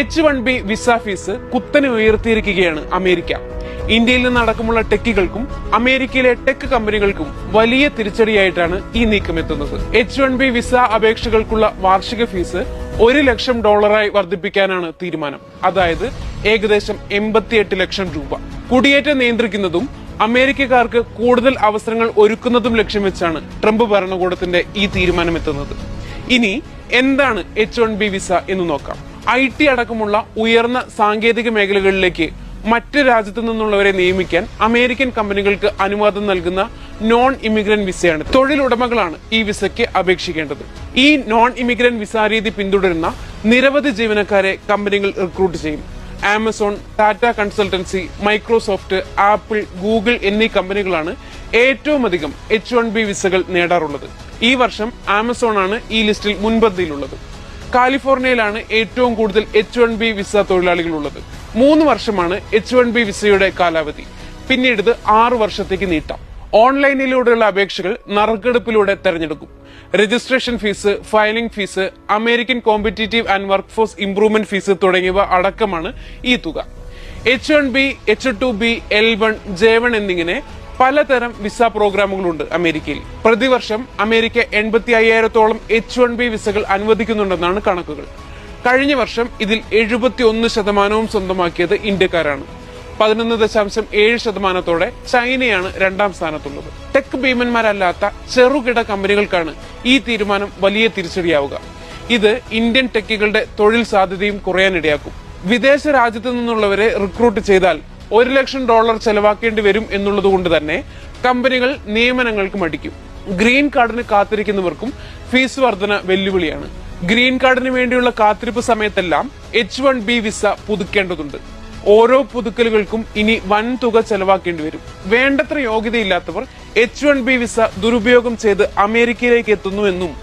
H one B visa fees കുത്തനെ ഉയർത്തിയിരിക്കുകയാണ് America. ഇന്ത്യയിൽ നിന്ന് അടക്കമുള്ള ടെക്കുകൾക്കും അമേരിക്കയിലെ ടെക് കമ്പനികൾക്കും വലിയ തിരിച്ചടിയായിട്ടാണ് ഈ നീക്കം എത്തുന്നത് എച്ച് വൺ ബി വിസ അപേക്ഷകൾക്കുള്ള വാർഷിക ഫീസ് ഒരു ലക്ഷം ഡോളറായി വർദ്ധിപ്പിക്കാനാണ് തീരുമാനം. അതായത് ഏകദേശം എൺപത്തിയെട്ട് ലക്ഷം രൂപ. കുടിയേറ്റം നിയന്ത്രിക്കുന്നതും അമേരിക്കക്കാർക്ക് കൂടുതൽ അവസരങ്ങൾ ഒരുക്കുന്നതും ലക്ഷ്യം വെച്ചാണ് ട്രംപ് ഭരണകൂടത്തിന്റെ ഈ തീരുമാനം എത്തുന്നത് ഇനി എന്താണ് എച്ച് വൺ ബി വിസ എന്ന് നോക്കാം. ഐ ടി അടക്കമുള്ള ഉയർന്ന സാങ്കേതിക മേഖലകളിലേക്ക് മറ്റ് രാജ്യത്തു നിന്നുള്ളവരെ നിയമിക്കാൻ അമേരിക്കൻ കമ്പനികൾക്ക് അനുവാദം നൽകുന്ന നോൺ ഇമിഗ്രന്റ് വിസയാണ്. തൊഴിലുടമകളാണ് ഈ വിസയ്ക്ക് അപേക്ഷിക്കേണ്ടത്. ഈ നോൺ ഇമിഗ്രന്റ് വിസ രീതി പിന്തുടരുന്ന നിരവധി ജീവനക്കാരെ കമ്പനികൾ റിക്രൂട്ട് ചെയ്യും. Amazon Tata consultancy Microsoft Apple Google എന്നീ കമ്പനികളാണ് ഏറ്റവും അധികം എച്ച് വൺ ബി വിസകൾ നേടാറുള്ളത്. ഈ വർഷം ആമസോൺ ആണ് ഈ ലിസ്റ്റിൽ മുൻപന്തിയിലുള്ളത്. കാലിഫോർണിയയിലാണ് ഏറ്റവും കൂടുതൽ എച്ച് വൺ ബി വിസ തൊഴിലാളികൾ ഉള്ളത് മൂന്ന് വർഷമാണ് എച്ച് വൺ ബി വിസയുടെ കാലാവധി. പിന്നീട് ഇത് ആറ് വർഷത്തേക്ക് നീട്ടാം. ഓൺലൈനിലൂടെയുള്ള അപേക്ഷകൾ നറുക്കെടുപ്പിലൂടെ തെരഞ്ഞെടുക്കും. Registration fees filing fees American competitive and workforce improvement fees തുടങ്ങിയവ അടക്കമാണ് ഈ തുക. H one B H two B L one J one എന്നിങ്ങനെ പലതരം വിസ പ്രോഗ്രാമുകളുണ്ട് അമേരിക്കയിൽ. പ്രതിവർഷം അമേരിക്ക എൺപത്തി അയ്യായിരത്തോളം എച്ച് വൺ ബി വിസകൾ അനുവദിക്കുന്നുണ്ടെന്നാണ് കണക്കുകൾ. കഴിഞ്ഞ വർഷം ഇതിൽ എഴുപത്തി ഒന്ന് ശതമാനവും സ്വന്തമാക്കിയത് ഇന്ത്യക്കാരാണ്. പതിനൊന്ന് ദശാംശം ഏഴ് ശതമാനത്തോടെ ചൈനയാണ് രണ്ടാം സ്ഥാനത്തുള്ളത്. ടെക് ഭീമന്മാരല്ലാത്ത ചെറുകിട കമ്പനികൾക്കാണ് ഈ തീരുമാനം വലിയ തിരിച്ചടിയാവുക. ഇത് ഇന്ത്യൻ ടെക്കുകളുടെ തൊഴിൽ സാധ്യതയും കുറയാനിടയാക്കും. വിദേശ രാജ്യത്തു നിന്നുള്ളവരെ റിക്രൂട്ട് ചെയ്താൽ ഒരു ലക്ഷം ഡോളർ ചെലവാക്കേണ്ടി വരും എന്നുള്ളത് കൊണ്ട് തന്നെ കമ്പനികൾ നിയമനങ്ങൾക്ക് മടിക്കും. ഗ്രീൻ കാർഡിന് കാത്തിരിക്കുന്നവർക്കും ഫീസ് വർധന വെല്ലുവിളിയാണ്. ഗ്രീൻ കാർഡിന് വേണ്ടിയുള്ള കാത്തിരിപ്പ് സമയത്തെല്ലാം എച്ച് വൺ ബി വിസ പുതുക്കേണ്ടതുണ്ട്. ഓരോ പുതുക്കലുകൾക്കും ഇനി വൻ തുക ചെലവാക്കേണ്ടി വരും. വേണ്ടത്ര യോഗ്യതയില്ലാത്തവർ എച്ച് വൺ ബി വിസ ദുരുപയോഗം ചെയ്ത് അമേരിക്കയിലേക്ക് എത്തുന്നു എന്നും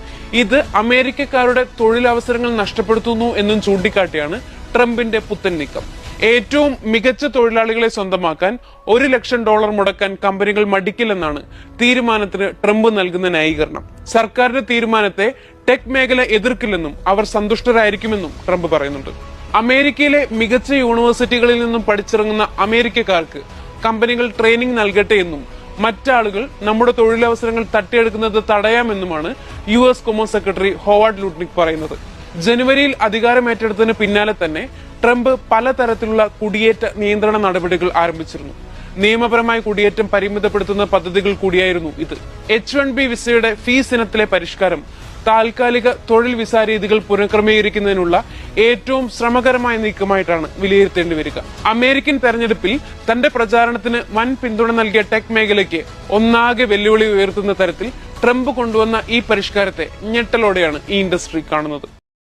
ഇത് അമേരിക്കക്കാരുടെ തൊഴിലവസരങ്ങൾ നഷ്ടപ്പെടുത്തുന്നു എന്നും ചൂണ്ടിക്കാട്ടിയാണ് ട്രംപിന്റെ പുത്തൻ നീക്കം. ഏറ്റവും മികച്ച തൊഴിലാളികളെ സ്വന്തമാക്കാൻ ഒരു ലക്ഷം ഡോളർ മുടക്കാൻ കമ്പനികൾ മടിക്കില്ലെന്നാണ് തീരുമാനത്തിന് ട്രംപ് നൽകുന്ന ന്യായീകരണം. സർക്കാരിന്റെ തീരുമാനത്തെ ടെക് മേഖല എതിർക്കില്ലെന്നും അവർ സന്തുഷ്ടരായിരിക്കുമെന്നും ട്രംപ് പറയുന്നുണ്ട്. അമേരിക്കയിലെ മികച്ച യൂണിവേഴ്സിറ്റികളിൽ നിന്നും പഠിച്ചിറങ്ങുന്ന അമേരിക്കക്കാർക്ക് കമ്പനികൾ ട്രെയിനിങ് നൽകട്ടെ എന്നും മറ്റാളുകൾ നമ്മുടെ തൊഴിലവസരങ്ങൾ തട്ടിയെടുക്കുന്നത് തടയാമെന്നുമാണ് U S commerce secretary Howard Lutnick പറയുന്നത്. ജനുവരിയിൽ അധികാരമേറ്റെടുത്തതിന് പിന്നാലെ തന്നെ ട്രംപ് പലതരത്തിലുള്ള കുടിയേറ്റ നിയന്ത്രണ നടപടികൾ ആരംഭിച്ചിരുന്നു. നിയമപരമായ കുടിയേറ്റം പരിമിതപ്പെടുത്തുന്ന പദ്ധതികൾ കൂടിയായിരുന്നു ഇത്. എച്ച് വൺ ബി വിസയുടെ ഫീസ് ഇനത്തിലെ പരിഷ്കാരം താൽക്കാലിക തൊഴിൽ വിസ രീതികൾ പുനഃക്രമീകരിക്കുന്നതിനുള്ള ഏറ്റവും ശ്രമകരമായ നീക്കമായിട്ടാണ് വിലയിരുത്തേണ്ടി വരിക. അമേരിക്കൻ തെരഞ്ഞെടുപ്പിൽ തന്റെ പ്രചാരണത്തിന് വൻ പിന്തുണ നൽകിയ ടെക് മേഖലയ്ക്ക് ഒന്നാകെ വെല്ലുവിളി ഉയർത്തുന്ന തരത്തിൽ ട്രംപ് കൊണ്ടുവന്ന ഈ പരിഷ്കാരത്തെ ഞെട്ടലോടെയാണ് ഈ ഇൻഡസ്ട്രി കാണുന്നത്.